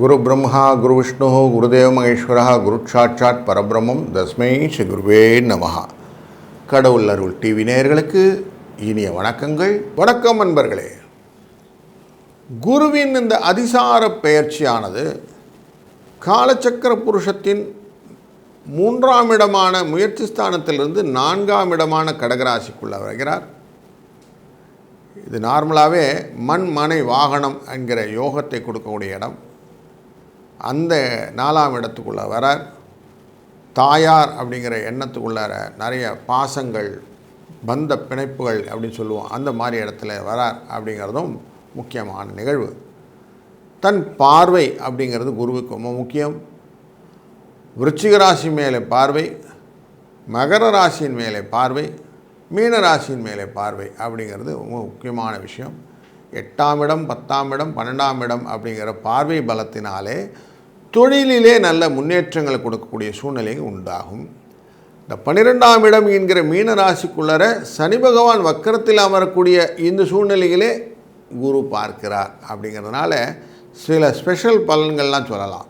குரு பிரம்மா குரு விஷ்ணு குருதேவ மகேஸ்வரா குரு பரபிரமம் பரபிரம்மம் தஸ்மை ஸ்ரீ குருவே நமஹா கடவுள் அருள் டிவி நேயர்களுக்கு இனிய வணக்கங்கள். வணக்கம் நண்பர்களே. குருவின் இந்த அதிசார பெயர்ச்சியானது காலச்சக்கர புருஷத்தின் மூன்றாம் இடமான முயற்சி ஸ்தானத்திலிருந்து நான்காம் இடமான கடகராசிக்குள்ள வருகிறார். இது நார்மலாகவே மண் மனை வாகனம் என்கிற யோகத்தை கொடுக்கக்கூடிய இடம். அந்த நாலாம் இடத்துக்குள்ளே வரார் தாயார் அப்படிங்கிற எண்ணத்துக்குள்ளார நிறைய பாசங்கள் பந்த பிணைப்புகள் அப்படின்னு சொல்லுவோம். அந்த மாதிரி இடத்துல வரார் அப்படிங்கிறதும் முக்கியமான நிகழ்வு. தன் பார்வை அப்படிங்கிறது குருவுக்கு ரொம்ப முக்கியம். விருச்சிக ராசி மேலே பார்வை மகர ராசியின் மேலே பார்வை மீன ராசியின் மேலே பார்வை அப்படிங்கிறது ரொம்ப முக்கியமான விஷயம். எட்டாம் இடம் பத்தாம் இடம் பன்னெண்டாம் இடம் அப்படிங்கிற பார்வை பலத்தினாலே தொழிலிலே நல்ல முன்னேற்றங்களை கொடுக்கக்கூடிய சூழ்நிலை உண்டாகும். இந்த பன்னிரெண்டாம் இடம் என்கிற மீன ராசிக்குள்ளர சனி பகவான் வக்கரத்தில் அமரக்கூடிய இந்த சூழ்நிலையிலே குரு பார்க்கிறார் அப்படிங்கிறதுனால சில ஸ்பெஷல் பலன்கள்லாம் சொல்லலாம்.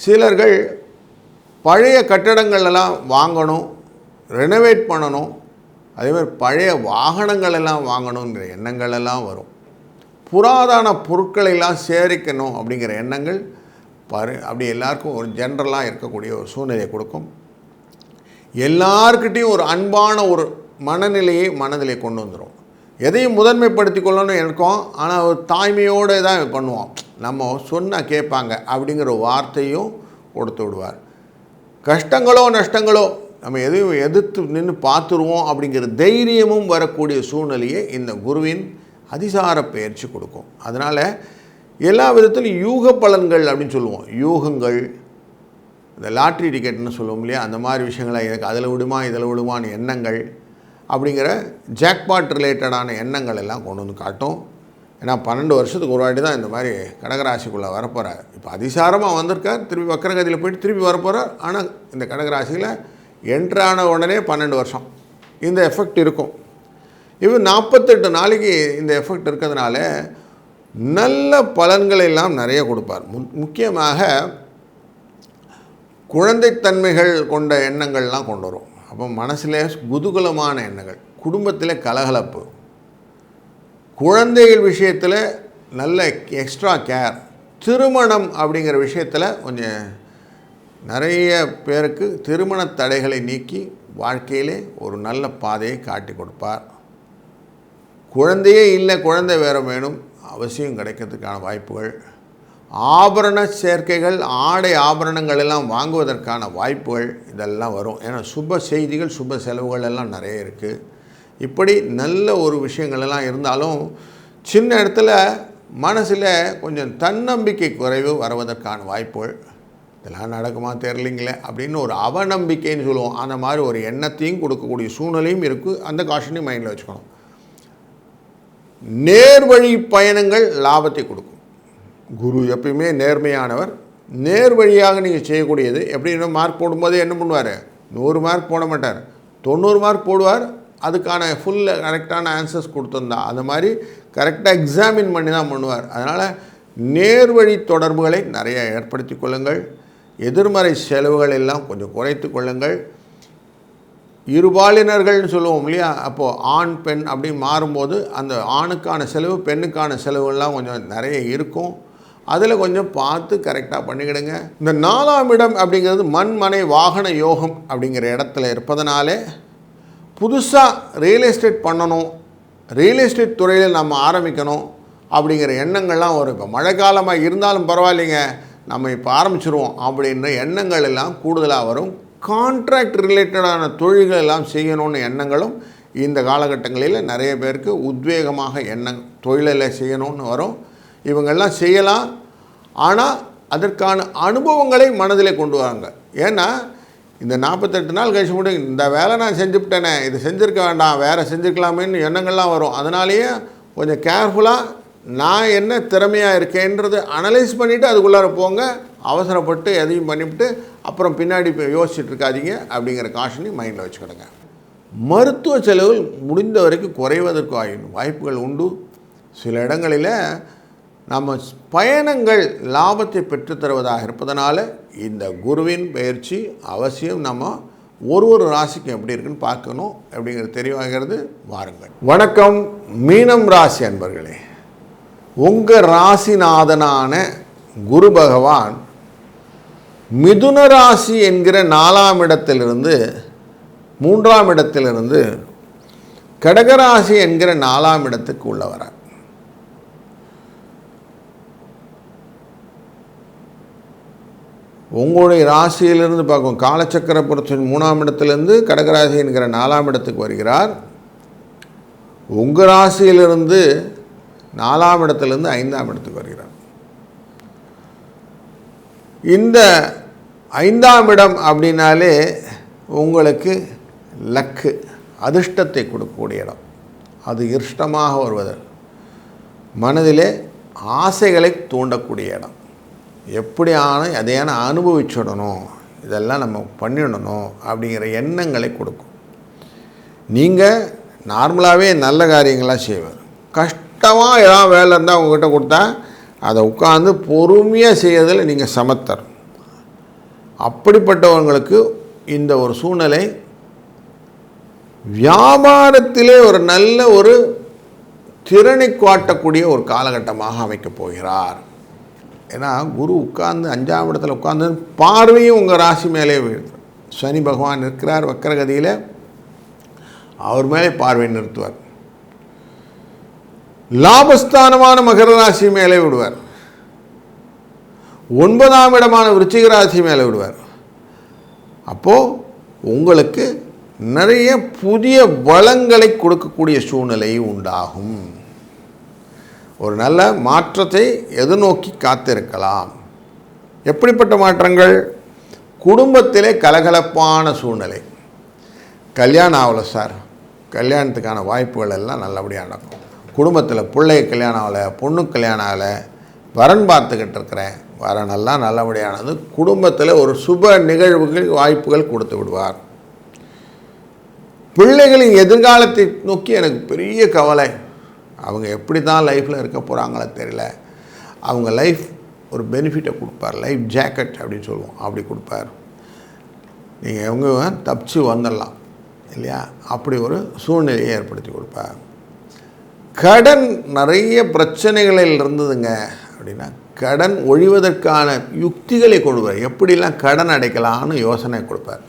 சிலர்கள் பழைய கட்டடங்கள் எல்லாம் வாங்கணும் ரெனோவேட் பண்ணணும் அதேமாதிரி பழைய வாகனங்கள் எல்லாம் வாங்கணுங்கிற எண்ணங்கள் எல்லாம் வரும். புராதன பொருட்களை எல்லாம் சேரிக்கணும் அப்படிங்கிற எண்ணங்கள் பரு. அப்படி எல்லாருக்கும் ஒரு ஜென்ரலாக இருக்கக்கூடிய ஒரு சூழ்நிலையை கொடுக்கும். எல்லார்கிட்டேயும் ஒரு அன்பான ஒரு மனநிலையை மனதிலே கொண்டு வந்துடும் எதையும் முதன்மைப்படுத்தி கொள்ளணும்னு இருக்கோம் ஆனால் ஒரு தாய்மையோடு தான் பண்ணுவோம் நம்ம சொன்னால் கேட்பாங்க அப்படிங்கிற வார்த்தையும் கொடுத்து விடுவார். கஷ்டங்களோ நஷ்டங்களோ நம்ம எதையும் எதிர்த்து நின்று பார்த்துருவோம் அப்படிங்கிற தைரியமும் வரக்கூடிய சூழ்நிலையை இந்த குருவின் அதிசார பயிற்சி கொடுக்கும். அதனால் எல்லா விதத்திலும் யூக பலன்கள் அப்படின்னு சொல்லுவோம். யூகங்கள் இந்த லாட்ரி டிக்கெட்னு சொல்லுவோம் இல்லையா? அந்த மாதிரி விஷயங்களை எனக்கு அதில் விடுமா இதில் விடுமான்னு எண்ணங்கள் அப்படிங்கிற ஜாக்பாட் ரிலேட்டடான எண்ணங்கள் எல்லாம் கொண்டு வந்து காட்டும். ஏன்னா பன்னெண்டு வருஷத்துக்கு ஒரு வாட்டி தான் இந்த மாதிரி கடகராசிக்குள்ளே வரப்போகிறார் இப்போ அதிசாரமாக வந்திருக்கார் திருப்பி வக்கரகதியில் போயிட்டு திருப்பி வரப்போகிறார் ஆனால் இந்த கடகராசியில் என்ட்ரான உடனே பன்னெண்டு வருஷம். இந்த எஃபெக்ட் இருக்கும். இவன் நாற்பத்தெட்டு நாளைக்கு இந்த எஃபெக்ட் இருக்கிறதுனால நல்ல பலன்களை எல்லாம் நிறைய கொடுப்பார். மு முக்கியமாக குழந்தைத்தன்மைகள் கொண்ட எண்ணங்கள்லாம் கொண்டு வரும். அப்போ மனசில் குதூகலமான எண்ணங்கள் குடும்பத்தில் கலகலப்பு குழந்தைகள் விஷயத்தில் நல்ல எக்ஸ்ட்ரா கேர் திருமணம் அப்படிங்கிற விஷயத்தில் கொஞ்சம் நிறைய பேருக்கு திருமண தடைகளை நீக்கி வாழ்க்கையிலே ஒரு நல்ல பாதையை காட்டி கொடுப்பார். குழந்தையே இல்லை குழந்தை வேற வேணும். அவசியம் கிடைக்கிறதுக்கான வாய்ப்புகள். ஆபரண சேர்க்கைகள் ஆடை ஆபரணங்கள் எல்லாம் வாங்குவதற்கான வாய்ப்புகள் இதெல்லாம் வரும். ஏன்னா சுப செய்திகள் சுப செலவுகள் எல்லாம் நிறைய இருக்குது இப்படி நல்ல ஒரு விஷயங்கள் எல்லாம் இருந்தாலும் சின்ன இடத்துல மனசில் கொஞ்சம் தன்னம்பிக்கை குறைவு வருவதற்கான வாய்ப்புகள். இதெல்லாம் நடக்குமா தெரிலிங்களே அப்படின்னு ஒரு அவநம்பிக்கைன்னு சொல்லுவோம். அந்த மாதிரி ஒரு எண்ணத்தையும் கொடுக்கக்கூடிய சூழ்நிலையும் இருக்குது அந்த காஷனையும் மைண்டில் வச்சுக்கணும். நேர்வழி பயணங்கள் லாபத்தை கொடுக்கும். குரு எப்பயுமே நேர்மையானவர். நேர் வழியாக நீங்கள் செய்யக்கூடியது எப்படின்னா மார்க் போடும்போது என்ன பண்ணுவார்? நூறு மார்க் போட மாட்டார். தொண்ணூறு மார்க் போடுவார். அதுக்கான ஃபுல் கரெக்டான ஆன்சர்ஸ் கொடுத்துருந்தா. அந்த மாதிரி கரெக்டாக எக்ஸாமின் பண்ணி தான் பண்ணுவார். அதனால் நேர்வழி தொடர்புகளை நிறைய ஏற்படுத்தி கொள்ளுங்கள். எதிர்மறை செலவுகள் எல்லாம் கொஞ்சம் குறைத்து கொள்ளுங்கள். இருபாலினர்கள்னு சொல்லுவோம் இல்லையா? அப்போது ஆண் பெண் அப்படின்னு மாறும்போது அந்த ஆணுக்கான செலவு பெண்ணுக்கான செலவுலாம் கொஞ்சம் நிறைய இருக்கும். அதில் கொஞ்சம் பார்த்து கரெக்டாக பண்ணிக்கிடுங்க. இந்த நாலாம் இடம் அப்படிங்கிறது மண்மனை வாகன யோகம் அப்படிங்கிற இடத்துல இருப்பதனாலே புதுசாக ரியல் எஸ்டேட் பண்ணணும் ரியல் எஸ்டேட் துறையில் நம்ம ஆரம்பிக்கணும் அப்படிங்கிற எண்ணங்கள்லாம் வரும். இப்போ மழை காலமாக இருந்தாலும் பரவாயில்லைங்க நம்ம இப்போ ஆரம்பிச்சிருவோம் அப்படின்ற எண்ணங்கள் எல்லாம் கூடுதலாக வரும். கான்ட்ராக்ட் ரிலேட்டடான தொழில்கள் எல்லாம் செய்யணும்னு எண்ணங்களும் இந்த காலகட்டங்களில் நிறைய பேருக்கு உத்வேகமாக எண்ணம் தொழிலில் செய்யணும்னு வரும். இவங்கெல்லாம் செய்யலாம். ஆனால் அதற்கான அனுபவங்களை மனதில் கொண்டு வராங்க ஏன்னா இந்த நாற்பத்தெட்டு நாள் கழிச்சு முடியும் இந்த வேலை நான் செஞ்சுவிட்டேனே இது செஞ்சுருக்க வேண்டாம் வேறு செஞ்சுருக்கலாமேன்னு எண்ணங்கள்லாம் வரும். அதனாலேயே கொஞ்சம் கேர்ஃபுல்லாக நான் என்ன திறமையாக இருக்கேன்றது அனலைஸ் பண்ணிவிட்டு அதுக்குள்ளார போங்க. அவசரப்பட்டு எதையும் பண்ணிவிட்டு அப்புறம் பின்னாடி யோசிச்சுட்டு இருக்காதீங்க அப்படிங்கிற காஷனையும் மைண்டில் வச்சுக்கிடுங்க. மருத்துவ செலவுகள் முடிந்த வரைக்கும் குறைவதற்கு வாய்ப்புகள் உண்டு. சில இடங்களில் நம்ம பயணங்கள் லாபத்தை பெற்றுத்தருவதாக இருப்பதனால இந்த குருவின் பயிற்சி அவசியம். நம்ம ஒரு ஒரு ராசிக்கும் எப்படி இருக்குன்னு பார்க்கணும் அப்படிங்கிறது தெரிவாகிறது வாருங்கள். வணக்கம். மீனம் ராசி அன்பர்களே உங்கள் ராசிநாதனான குரு பகவான் மிதுன ராசி என்கிற நாலாம் இடத்திலிருந்து மூன்றாம் இடத்திலிருந்து கடகராசி என்கிற நாலாம் இடத்துக்கு உள்ள வர உங்களுடைய ராசியிலிருந்து பார்க்கும் காலச்சக்கரபுரத்தின் மூணாம் இடத்திலிருந்து கடகராசி என்கிற நாலாம் இடத்துக்கு வருகிறார். உங்கள் ராசியிலிருந்து நாலாம் இடத்திலிருந்து ஐந்தாம் இடத்துக்கு வருகிறார். இந்த ஐந்தாம் இடம் அப்படின்னாலே உங்களுக்கு லக்கு அதிர்ஷ்டத்தை கொடுக்கக்கூடிய இடம். அது இஷ்டமாக வருவது மனதிலே ஆசைகளை தூண்டக்கூடிய இடம். எப்படியான எதையான அனுபவிச்சுடணும் இதெல்லாம் நம்ம பண்ணிடணும் அப்படிங்கிற எண்ணங்களை கொடுக்கும். நீங்கள் நார்மலாகவே நல்ல காரியங்களாக செய்வார் கஷ்டமாக ஏதாவது வேலை இருந்தால் உங்ககிட்ட கொடுத்தா அதை உட்காந்து பொறுமையாக செய்கிறதில் நீங்கள் சமத்தர். அப்படிப்பட்டவங்களுக்கு இந்த ஒரு சூழ்நிலை வியாபாரத்திலே ஒரு நல்ல ஒரு திறனை காட்டக்கூடிய ஒரு காலகட்டமாக அமைக்கப் போகிறார். ஏன்னா குரு உட்கார்ந்து அஞ்சாம் இடத்துல உட்கார்ந்து பார்வையும் உங்கள் ராசி மேலே விழுது. சனி பகவான் இருக்கிறார் வக்கரகதியில். அவர் மேலே பார்வை நிறுத்துவார். லாபஸ்தானமான மகர ராசி மேலே விடுவார். ஒன்பதாம் இடமான விருச்சிக ராசி மேலே விடுவார். அப்போது உங்களுக்கு நிறைய புதிய வளங்களை கொடுக்கக்கூடிய சூழ்நிலை உண்டாகும். ஒரு நல்ல மாற்றத்தை எதிர்நோக்கி காத்திருக்கலாம். எப்படிப்பட்ட மாற்றங்கள்? குடும்பத்திலே கலகலப்பான சூழ்நிலை. கல்யாணம் ஆகலை சார். கல்யாணத்துக்கான வாய்ப்புகள் எல்லாம் நல்லபடியாக நடக்கும். குடும்பத்தில் பிள்ளை கல்யாணம் ஆகலை பொண்ணு கல்யாணம் ஆகலை வரன் பார்த்துக்கிட்டு இருக்கிறேன். வரனெல்லாம் நல்லபடியானது குடும்பத்தில் ஒரு சுப நிகழ்வுகள் வாய்ப்புகள் கொடுத்து விடுவார். பிள்ளைகளின் எதிர்காலத்தை நோக்கி எனக்கு பெரிய கவலை. அவங்க எப்படி தான் லைஃப்பில் இருக்க போகிறாங்களோ தெரியல. அவங்க லைஃப் ஒரு பெனிஃபிட்டை கொடுப்பார். லைஃப் ஜாக்கெட் அப்படின்னு சொல்லுவோம். அப்படி கொடுப்பார். நீங்கள் அவங்க தப்பிச்சு வந்துடலாம். இல்லையா? அப்படி ஒரு சூழ்நிலையை ஏற்படுத்தி கொடுப்பார். கடன் நிறைய பிரச்சனைகளில் இருந்ததுங்க அப்படின்னா கடன் ஒழிவதற்கான யுக்திகளை கொடுப்பார். எப்படிலாம் கடன் அடைக்கலாம்னு யோசனை கொடுப்பார்.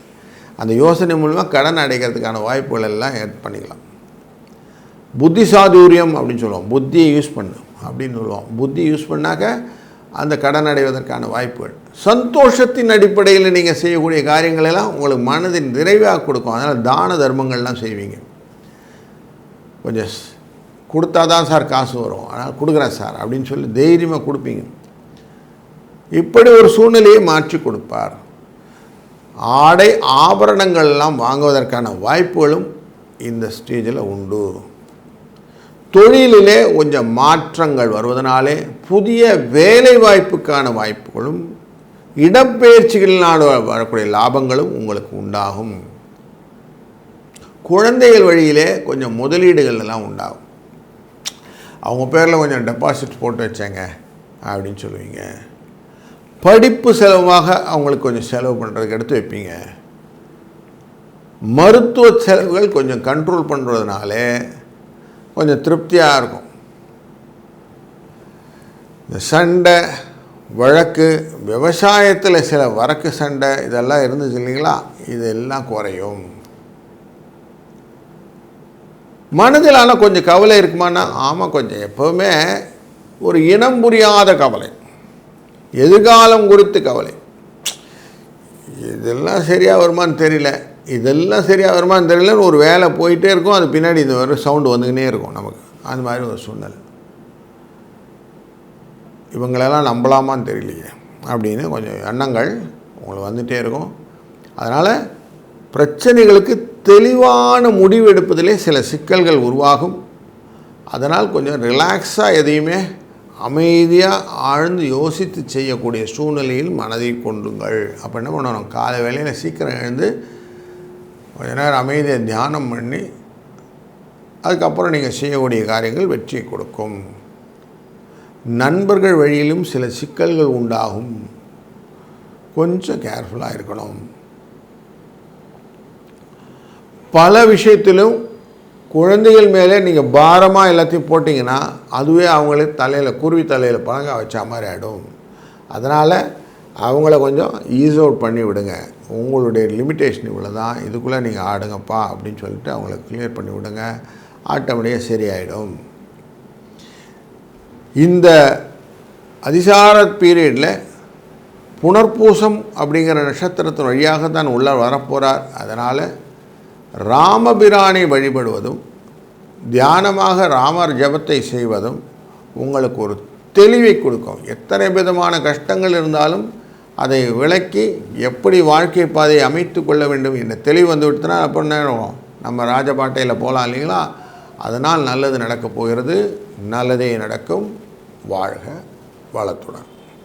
அந்த யோசனை மூலமாக கடன் அடைக்கிறதுக்கான வாய்ப்புகள் எல்லாம் ஏட் பண்ணிக்கலாம். புத்தி சாதுரியம் அப்படின்னு சொல்லுவோம். புத்தியை யூஸ் பண்ணு அப்படின்னு சொல்லுவோம். புத்தி யூஸ் பண்ணாக்க அந்த கடன் அடைவதற்கான வாய்ப்புகள். சந்தோஷத்தின் அடிப்படையில் நீங்கள் செய்யக்கூடிய காரியங்களெல்லாம் உங்களுக்கு மனதின் நிறைவாக கொடுக்கும். அதனால் தான தர்மங்கள்லாம் செய்வீங்க. கொஞ்சம் கொடுத்தா தான் சார் காசு வரும். ஆனால் கொடுக்குறேன் சார் அப்படின்னு சொல்லி தைரியமாக கொடுப்பீங்க. இப்படி ஒரு சூழ்நிலையை மாற்றி கொடுப்பார். ஆடை ஆபரணங்கள்லாம் வாங்குவதற்கான வாய்ப்புகளும் இந்த ஸ்டேஜில் உண்டு. தொழிலிலே கொஞ்சம் மாற்றங்கள் வருவதனாலே புதிய வேலை வாய்ப்புக்கான வாய்ப்புகளும் இடப்பெயர்ச்சிகளினால் வரக்கூடிய லாபங்களும் உங்களுக்கு உண்டாகும். குழந்தைகள் வழியிலே கொஞ்சம் முதலீடுகள் எல்லாம் உண்டாகும். அவங்க பேரில் கொஞ்சம் டெபாசிட் போட்டு வச்சேங்க அப்படின்னு சொல்லுவீங்க. படிப்பு செலவாக அவங்களுக்கு கொஞ்சம் செலவு பண்ணுறதுக்கு எடுத்து வைப்பீங்க. மருத்துவ செலவுகள் கொஞ்சம் கண்ட்ரோல் பண்ணுறதுனாலே கொஞ்சம் திருப்தியாக இருக்கும். இந்த சண்டை வழக்கு விவசாயத்தில் சில வரக்கு சண்டை இதெல்லாம் இருந்துச்சு இல்லைங்களா? இதெல்லாம் குறையும். மனதில் ஆனால் கொஞ்சம் கவலை இருக்குமானா ஆமாம் கொஞ்சம். எப்போவுமே ஒரு இனம் புரியாத கவலை. எதிர்காலம் குறித்து கவலை. இதெல்லாம் சரியாக வருமான்னு தெரியல. இதெல்லாம் சரியாக வருமான்னு தெரியலன்னு ஒரு வேலை போயிட்டே இருக்கும். அது பின்னாடி இந்த சவுண்டு வந்துக்கினே இருக்கும் நமக்கு. அந்த மாதிரி ஒரு சூழ்நிலை. இவங்களெல்லாம் நம்பலாமான்னு தெரியலையே. அப்படின்னு கொஞ்சம் எண்ணங்கள் உங்களுக்கு வந்துகிட்டே இருக்கும். அதனால் பிரச்சனைகளுக்கு தெளிவான முடிவு எடுப்பதிலே சில சிக்கல்கள் உருவாகும். அதனால் கொஞ்சம் ரிலாக்ஸாக எதையுமே அமைதியாக ஆழ்ந்து யோசித்து செய்யக்கூடிய சூழ்நிலையில் மனதை கொண்டுங்கள். அப்போ என்ன பண்ணணும் காலை வேளையில் சீக்கிரம் எழுந்து கொஞ்ச நேரம் அமைதியை தியானம் பண்ணி அதுக்கப்புறம் நீங்கள் செய்யக்கூடிய காரியங்கள் வெற்றியை கொடுக்கும். நண்பர்கள் வழியிலும் சில சிக்கல்கள் உண்டாகும். கொஞ்சம் கேர்ஃபுல்லாக இருக்கணும். பல விஷயத்திலும் குழந்தைகள் மேலே நீங்கள் பாரமாக எல்லாத்தையும் போட்டிங்கன்னா அதுவே அவங்களே தலையில் குருவி தலையில் பழங்க வச்ச மாதிரி ஆகிடும் அதனால் அவங்கள கொஞ்சம் ஈஸ் அவுட் பண்ணி விடுங்க. உங்களுடைய லிமிட்டேஷன் இவ்வளோ தான் இதுக்குள்ளே நீங்கள் ஆடுங்கப்பா அப்படின்னு சொல்லிட்டு அவங்கள கிளியர் பண்ணி விடுங்க. ஆட்டோமேட்டிக்காக சரியாயிடும். இந்த அதிசார பீரியடில் புனர்பூசம் அப்படிங்கிற நட்சத்திரத்தின் வழியாக தான் உள்ளே வரப்போகிறார் அதனால் ராமபிரானை வழிபடுவதும் தியானமாக ராமர் ஜபத்தை செய்வதும் உங்களுக்கு ஒரு தெளிவை கொடுக்கும். எத்தனை விதமான கஷ்டங்கள் இருந்தாலும் அதை விளக்கி எப்படி வாழ்க்கை பாதையை அமைத்து கொள்ள வேண்டும் என்ற தெளிவு வந்து விட்டுனா அப்போ என்ன நம்ம ராஜபாட்டையில் போகலாம் இல்லைங்களா? அதனால் நல்லது நடக்கப் போகிறது. நல்லதே நடக்கும். வாழ்க வளத்துடன்.